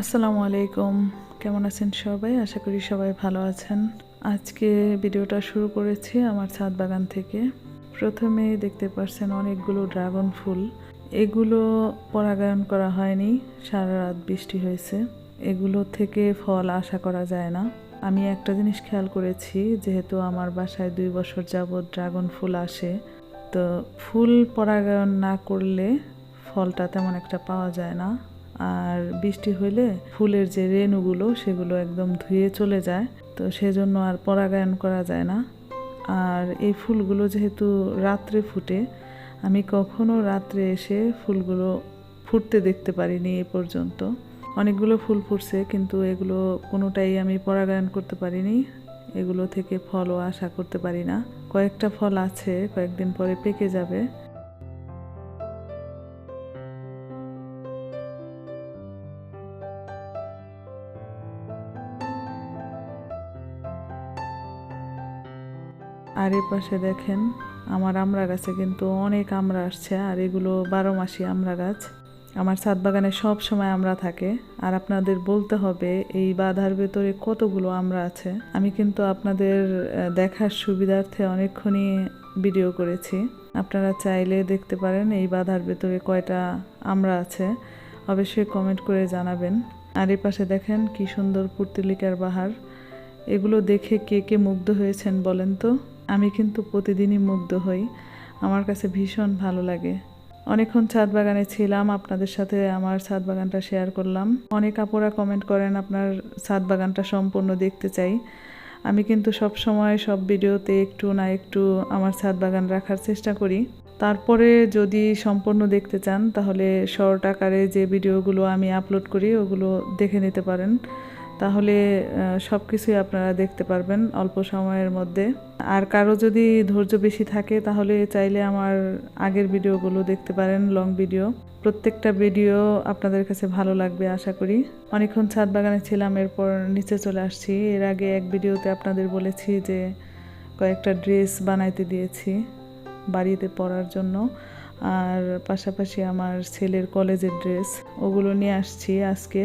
আসসালামু আলাইকুম। কেমন আছেন সবাই? আশা করি সবাই ভালো আছেন। আজকে ভিডিওটা শুরু করেছি আমার ছাদ বাগান থেকে। প্রথমে দেখতে পাচ্ছেন অনেকগুলো ড্রাগন ফুল। এগুলো পরাগায়ন করা হয়নি, সারা রাত বৃষ্টি হয়েছে। এগুলো থেকে ফল আশা করা যায় না। আমি একটা জিনিস খেয়াল করেছি, যেহেতু আমার বাসায় দুই বছর যাবৎ ড্রাগন ফুল আসে, তো ফুল পরাগায়ন না করলে ফলটা তেমন একটা পাওয়া যায় না। আর বৃষ্টি হইলে ফুলের যে রেণুগুলো, সেগুলো একদম ধুয়ে চলে যায়। তো সেজন্য আর পরাগায়ন করা যায় না। আর এই ফুলগুলো যেহেতু রাত্রে ফুটে, আমি কখনো রাত্রে এসে ফুলগুলো ফুটতে দেখতে পারিনি এ পর্যন্ত। অনেকগুলো ফুল ফুটছে, কিন্তু এগুলো কোনোটাই আমি পরাগায়ন করতে পারিনি। এগুলো থেকে ফলও আশা করতে পারি না। কয়েকটা ফল আছে, কয়েকদিন পরে পেকে যাবে। আর এ পাশে দেখেন, আমার আমড়া গাছে কিন্তু অনেক আমড়া আসছে, আর এগুলো বারো মাসি আমড়া গাছ। আমার ছাদ বাগানে সব সময় আমরা থাকে, আর আপনাদের বলতে হবে এই বাধার ভেতরে কতগুলো আমরা আছে। আমি কিন্তু আপনাদের দেখার সুবিধার্থে অনেকক্ষণই ভিডিও করেছি। আপনারা চাইলে দেখতে পারেন এই বাধার ভেতরে কয়টা আমরা আছে। অবশ্যই কমেন্ট করে জানাবেন। আর এ পাশে দেখেন কি সুন্দর পুর্তিলিকার বাহার। এগুলো দেখে কে কে মুগ্ধ হয়েছেন বলেন তো? আমি কিন্তু প্রতিদিনই মুগ্ধ হই। আমার কাছে ভীষণ ভালো লাগে। অনেকক্ষণ ছাদ বাগানে ছিলাম, আপনাদের সাথে আমার ছাদ বাগানটা শেয়ার করলাম। অনেক আপুরা কমেন্ট করেন আপনার ছাদ বাগানটা সম্পূর্ণ দেখতে চাই। আমি কিন্তু সব সময় সব ভিডিওতে একটু না একটু আমার ছাদ বাগান রাখার চেষ্টা করি। তারপরে যদি সম্পূর্ণ দেখতে চান, তাহলে শর্ট আকারে যে ভিডিওগুলো আমি আপলোড করি, ওগুলো দেখে নিতে পারেন। তাহলে সব কিছুই আপনারা দেখতে পারবেন অল্প সময়ের মধ্যে। আর কারও যদি ধৈর্য বেশি থাকে, তাহলে চাইলে আমার আগের ভিডিওগুলো দেখতে পারেন লং ভিডিও প্রত্যেকটা ভিডিও আপনাদের কাছে ভালো লাগবে, আশা করি। অনেকক্ষণ ছাদ বাগানে ছিলাম, এরপর নিচে চলে আসছি। এর আগে এক ভিডিওতে আপনাদের বলেছি যে, কয়েকটা ড্রেস বানাইতে দিয়েছি বাড়িতে পরার জন্য। আর পাশাপাশি আমার ছেলের কলেজের ড্রেস, ওগুলো নিয়ে আসছি আজকে।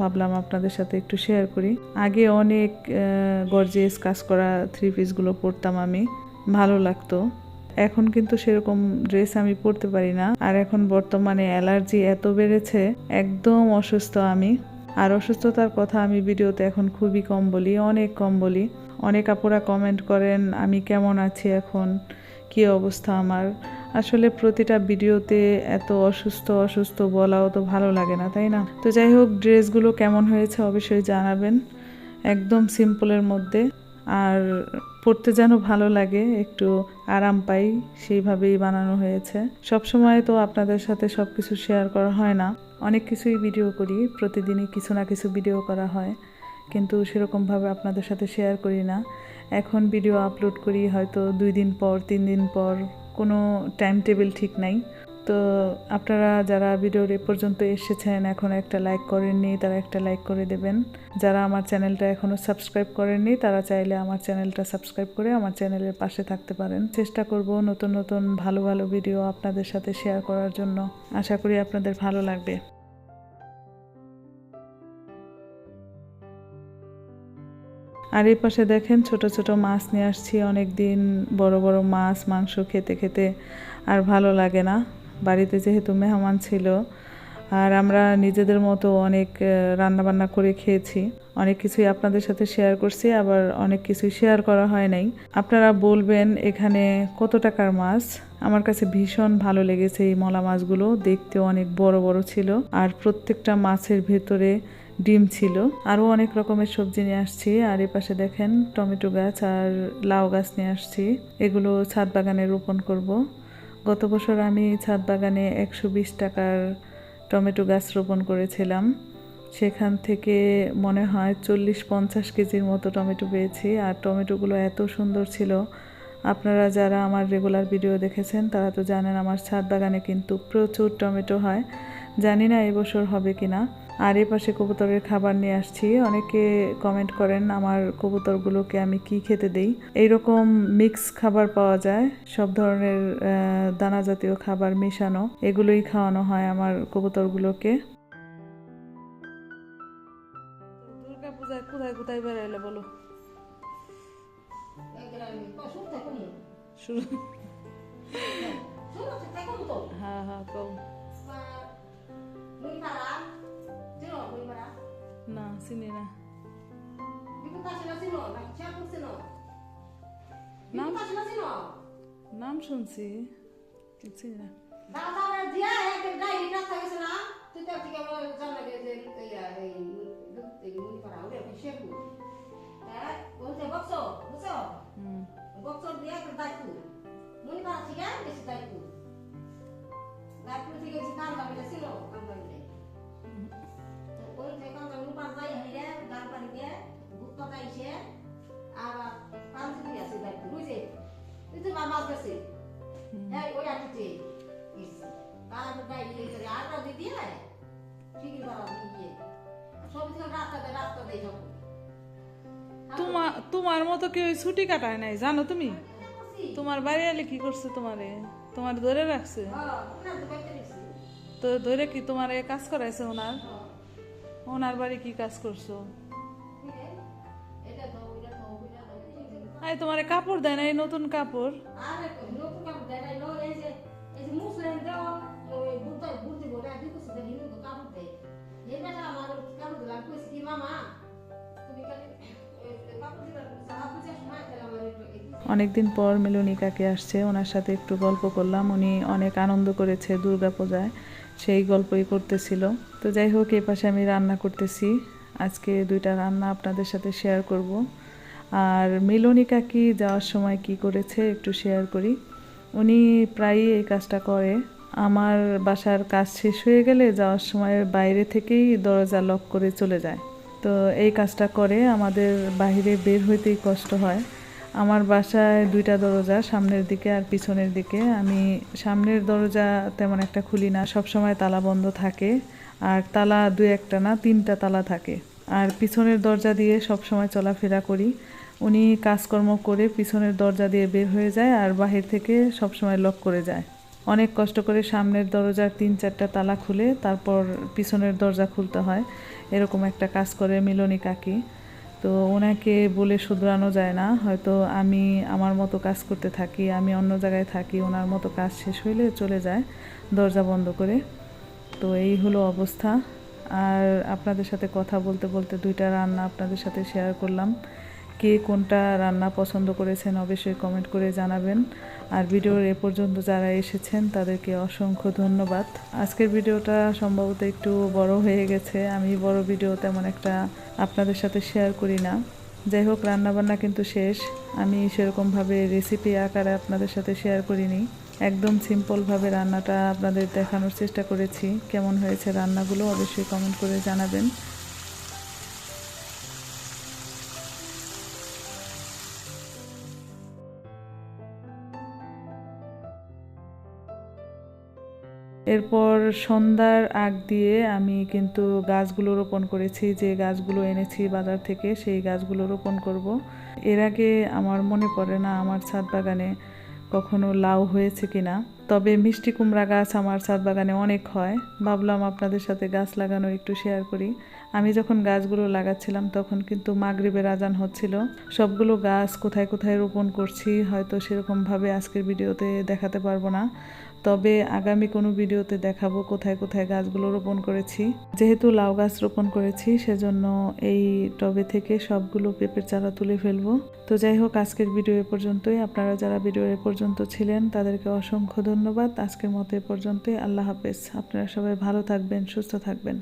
ভাবলাম আপনাদের সাথে একটু শেয়ার করি। আগে অনেক গর্জিয়াস কাজ করা থ্রি পিসগুলো পরতাম আমি। ভালো লাগতো। এখন কিন্তু সেরকম ড্রেস আমি পরতে পারি না। আর এখন বর্তমানে অ্যালার্জি এত বেড়েছে, একদম অসুস্থ আমি। আর অসুস্থতার কথা আমি ভিডিওতে এখন খুবই কম বলি, অনেক কম বলি। অনেক আপুরা কমেন্ট করেন, আমি কেমন আছি এখন? কি অবস্থা আমার? আসলে প্রতিটা ভিডিওতে এত অসুস্থ অসুস্থ বলাও তো ভালো লাগে না, তাই না? তো যাই হোক, ড্রেসগুলো কেমন হয়েছে অবশ্যই জানাবেন, একদম সিম্পলের মধ্যে। আর পড়তে যেন ভালো লাগে, একটু আরাম পাই, সেইভাবেই বানানো হয়েছে। সব সময় তো আপনাদের সাথে সব কিছু শেয়ার করা হয় না। অনেক কিছুই ভিডিও করি, প্রতিদিনই কিছু না কিছু ভিডিও করা হয়। কিন্তু সেরকমভাবে আপনাদের সাথে শেয়ার করি না। এখন ভিডিও আপলোড করি, হয়তো দুই দিন পর, তিন দিন পর, কোনো টাইম টেবিল ঠিক নাই। তো আপনারা যারা ভিডিওর এ পর্যন্ত এসেছেন, এখন একটা লাইক করেননি, তারা একটা লাইক করে দেবেন। যারা আমার চ্যানেলটা এখনও সাবস্ক্রাইব করেননি, তারা চাইলে আমার চ্যানেলটা সাবস্ক্রাইব করে আমার চ্যানেলের পাশে থাকতে পারেন। চেষ্টা করব নতুন নতুন, ভালো ভালো ভিডিও আপনাদের সাথে শেয়ার করার জন্য। আশা করি আপনাদের ভালো লাগবে। আর এই পাশে দেখেন ছোট ছোট মাছ নিয়ে আসছি। অনেক দিন বড় বড় মাছ, মাংস খেতে খেতে আর ভালো লাগে না। বাড়িতে যেহেতু মেহমান ছিল আর আমরা নিজেদের মতো অনেক রান্না বান্না করে খেয়েছি। অনেক কিছুই আপনাদের সাথে শেয়ার করছি, আবার অনেক কিছুই শেয়ার করা হয় নাই। আপনারা বলবেন এখানে কত টাকার মাছ? আমার কাছে ভীষণ ভালো লেগেছে এই মলা মাছগুলো। দেখতে অনেক বড় বড় ছিল। আর প্রত্যেকটা মাছের ভেতরে ডিম ছিল। আরও অনেক রকমের সবজি নিয়ে আসছি। আর এ পাশে দেখেন টমেটো গাছ আর লাউ গাছ নিয়ে আসছি। এগুলো ছাদ বাগানে রোপণ করব। গত বছর আমি ছাদ বাগানে একশো বিশ টাকার টমেটো গাছ রোপণ করেছিলাম। সেখান থেকে মনে হয় চল্লিশ পঞ্চাশ কেজির মতো টমেটো পেয়েছি। আর টমেটোগুলো এত সুন্দর ছিল। আপনারা যারা আমার রেগুলার ভিডিও দেখেছেন, তারা তো জানেন আমার ছাদ বাগানে কিন্তু প্রচুর টমেটো হয়। জানি না এবছর হবে কি না আর এ পাশে কবুতরের খাবার নিয়ে আসছি। অনেকে কমেন্ট করেন আমার কবুতরগুলোকে আমি কি খেতে দেই? এইরকম মিক্স খাবার পাওয়া যায়। সব ধরনের দানা জাতীয় খাবার মেশানো এগুলোই খাওয়ানো হয় আমার কবুতরগুলোকে। কোথায় কোথায় বেড়াইলে বলো? হ্যাঁ হ্যাঁ কও না চিনি না। নাম? নাম শুনছি ঠিক চিনি না। দাদা দাদা দিয়া এক ডাইরি রাস্তা গেছে না? তুই ভুক্ত যাইছে আর আছে দায়িত্ব বুঝছে তুই তো মাছ গেছে হ্যাঁ ওই আসছে তারা তো করে আর দিয়ে দিয়ে ঠিকই করা দিয়ে সব দিন রাস্তা দেয় রাস্তা দেয় সব। তোমার তোমার মতো কেউ ছুটি কাটায় নাই জানো তুমি? তোমার বাড়ি আলে কি করছে তোমারে? তোমার ধরে রাখছে? তো ধরে কি তোমার কাজ করাইছে ওনার? ওনার বাড়ি কি কাজ করছ? আই তোমারে কাপড় দেয় না এই নতুন কাপড়। আরে নতুন কাপড় দেয় না এই যে এই যে মুসলিম দাও ওই বুঝতে বুঝতে বলে আদি কিছু দেয় হিন্দু তো কাপড় দেয়। এই বেটা আমার কাপড় দিলাম কইছি কি মামা তুমি কালি কাপড় দিলাম সাহা বুঝে সময় দিলাম আমার অনেকদিন পর মিলনী কাকে আসছে ওনার সাথে একটু গল্প করলাম উনি অনেক আনন্দ করেছে দুর্গা পূজায় সেই গল্পই করতেছিল। তো যাই হোক এই পাশে আমি রান্না করতেছি আজকে দুইটা রান্না আপনাদের সাথে শেয়ার করব। আর মিলনী কাকি যাওয়ার সময় কি করেছে একটু শেয়ার করি। উনি প্রায়ই এই কাজটা করে। আমার বাসার কাজ শেষ হয়ে গেলে যাওয়ার সময় বাইরে থেকেই দরজা লক করে চলে যায়। তো এই কাজটা করে আমাদের বাইরে বের হইতেই কষ্ট হয়। আমার বাসায় দুইটা দরজা, সামনের দিকে আর পিছনের দিকে। আমি সামনের দরজা তেমন একটা খুলি না, সব সময় তালা বন্ধ থাকে। আর তালা দুই একটা না, তিনটা তালা থাকে। আর পিছনের দরজা দিয়ে সব সময় চলাফেরা করি। উনি কাজকর্ম করে পিছনের দরজা দিয়ে বের হয়ে যায় আর বাহির থেকে সব সময় লক করে যায়। অনেক কষ্ট করে সামনের দরজার তিন চারটা তালা খুলে তারপর পিছনের দরজা খুলতে হয়। এরকম একটা কাজ করে মিলনী কাকি। তো ওনাকে বলে শুধরানো যায় না, হয়তো আমি আমার মতো কাজ করতে থাকি, আমি অন্য জায়গায় থাকি, ওনার মতো কাজ শেষ হইলে চলে যায় দরজা বন্ধ করে। তো এই হলো অবস্থা। আর আপনাদের সাথে কথা বলতে বলতে দুইটা রান্না আপনাদের সাথে শেয়ার করলাম। কে কোনটা রান্না পছন্দ করেছেন অবশ্যই কমেন্ট করে জানাবেন। আর ভিডিওর এ পর্যন্ত যারা এসেছেন, তাদেরকে অসংখ্য ধন্যবাদ। আজকের ভিডিওটা সম্ভবত একটু বড় হয়ে গেছে। আমি বড় ভিডিও তেমন একটা আপনাদের সাথে শেয়ার করি না। যাই হোক, রান্নাবান্না কিন্তু শেষ। আমি সেরকমভাবে রেসিপি আকারে আপনাদের সাথে শেয়ার করিনি। একদম সিম্পলভাবে রান্নাটা আপনাদের দেখানোর চেষ্টা করেছি। কেমন হয়েছে রান্নাগুলো অবশ্যই কমেন্ট করে জানাবেন। এরপর সন্ধ্যার আগ দিয়ে আমি কিন্তু গাছগুলো রোপণ করেছি, যে গাছগুলো এনেছি বাজার থেকে সেই গাছগুলো রোপণ করব। এর আগে আমার মনে পড়ে না আমার ছাদ বাগানে কখনো লাউ হয়েছে কিনা, তবে মিষ্টি কুমড়া গাছ আমার ছাদ বাগানে অনেক হয়। ভাবলাম আপনাদের সাথে গাছ লাগানো একটু শেয়ার করি। আমি যখন গাছগুলো লাগাচ্ছিলাম তখন কিন্তু মাগরিবের আজান হচ্ছিল। সবগুলো গাছ কোথায় কোথায় রোপণ করছি হয়তো সেরকমভাবে আজকের ভিডিওতে দেখাতে পারব না। তবে আগামী কোনো ভিডিওতে দেখাবো কোথায় কোথায় গাছগুলো রোপণ করেছি। যেহেতু লাউ গাছ রোপণ করেছি, সেজন্য এই টবে থেকে সবগুলো পেঁপের চারা তুলে ফেলব। তো যাই হোক, আজকের ভিডিও এ পর্যন্তই। আপনারা যারা ভিডিও এ পর্যন্ত ছিলেন, তাদেরকে অসংখ্য ধন্যবাদ। আজকের মতো এ পর্যন্তই। আল্লাহ হাফেজ। আপনারা সবাই ভালো থাকবেন, সুস্থ থাকবেন।